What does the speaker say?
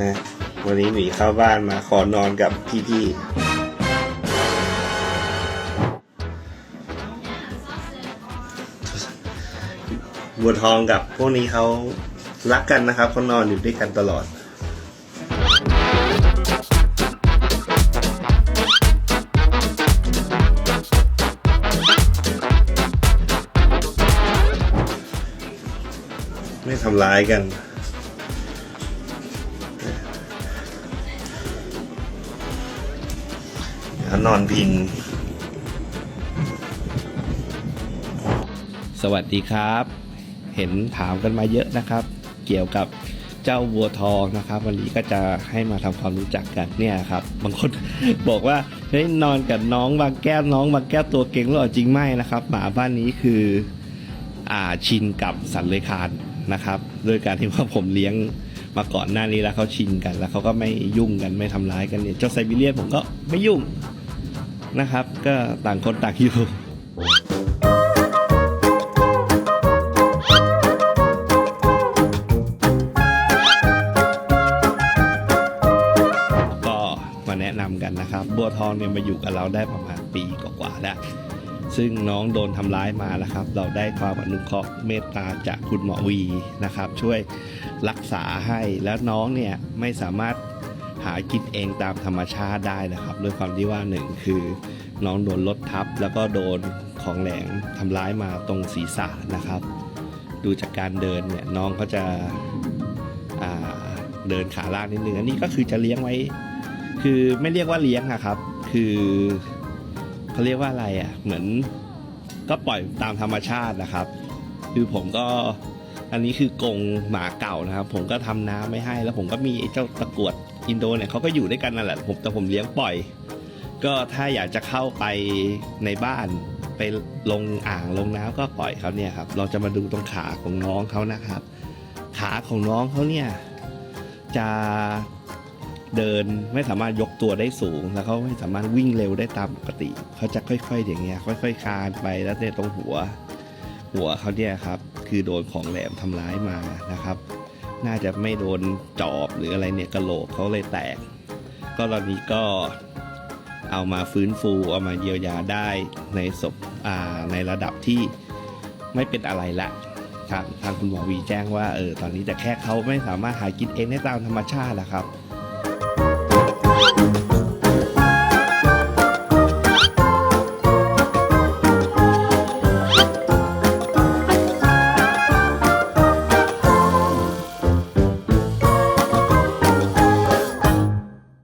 นะวันนี้หมีเข้าบ้านมาขอนอนกับพี่ๆบัวทองกับพวกนี้เขารักกันนะครับเขานอนอยู่ด้วยกันตลอดไม่ทำร้ายกัน เขานอนพิง สวัสดีครับ เห็นถามกันมาเยอะนะครับ เกี่ยวกับเจ้าวัวทองนะครับ วันนี้ก็จะให้มาทำความรู้จักกันเนี่ยครับ บางคนบอกว่าเฮ้ยนอนกับน้องบางแก้วน้องบางแก้วตัวเก่งหรือเปล่าจริงไม่นะครับหมาบ้านนี้คืออ่าชินกับสัตว์เลยคานนะครับด้วยการที่ว่าผมเลี้ยงมาก่อนหน้านี้แล้วเขาชินกันแล้วเขาก็ไม่ยุ่งกันไม่ทำร้ายกันเนี่ยเจ้าไซบีเรียนผมก็ไม่ยุ่ง นะครับ ก็ต่างคนต่างอยู่ก็มาแนะนำกันนะครับ บัวทองเนี่ยมาอยู่กับเราได้ประมาณปีกว่าๆแล้วซึ่งน้องโดนทำร้ายมานะครับ เราได้ความอนุเคราะห์เมตตาจากคุณหมอวีนะครับ ช่วยรักษาให้แล้วน้องเนี่ยไม่สามารถ หากินเองตามธรรมชาติได้นะครับ ด้วยความที่ว่าหนึ่งคือน้องโดนรถทับ แล้วก็โดนของแหลงทำร้ายมาตรงศีรษะนะครับ ดูจากการเดินเนี่ยน้องก็จะเดินขาลากนิดนึงอันนี้ก็คือจะเลี้ยงไว้ คือไม่เรียกว่าเลี้ยงอะครับ คือเขาเรียกว่าอะไรอะเหมือนก็ปล่อยตามธรรมชาตินะครับ คือผมก็ อันนี้คือกรงหมาเก่านะครับ ผมก็ทำน้ำไม่ให้ แล้วผมก็มีไอ้เจ้าตะกรวดอินโดเนี่ยเขาก็อยู่ด้วยกันนั่นแหละผมแต่ผมเลี้ยงปล่อย ก็ถ้าอยากจะเข้าไปในบ้านไปลงอ่างลงน้ำก็ปล่อยเขาเนี่ยครับ เราจะมาดูตรงขาของน้องเขานะครับ ขาของน้องเขาเนี่ยจะเดินไม่สามารถยกตัวได้สูง แล้วเขาไม่สามารถวิ่งเร็วได้ตามปกติ เขาจะค่อย ๆ อย่างเงี้ยค่อย ๆคลานไปแล้วเนี่ยตรงหัว หัวเขาเนี่ยครับ คือโดนของแหลมทำร้ายมานะครับ น่าจะไม่โดนจอบหรืออะไรเนี่ยกระโหลกเขาเลยแตก ก็ตอนนี้ก็เอามาฟื้นฟูเอามาเยียวยาได้ในศพอ่าในระดับที่ไม่เป็นอะไรละครับทางคุณหมอวีแจ้งว่าเออตอนนี้แต่แค่เขาไม่สามารถหากินเองได้ตามธรรมชาตินะครับ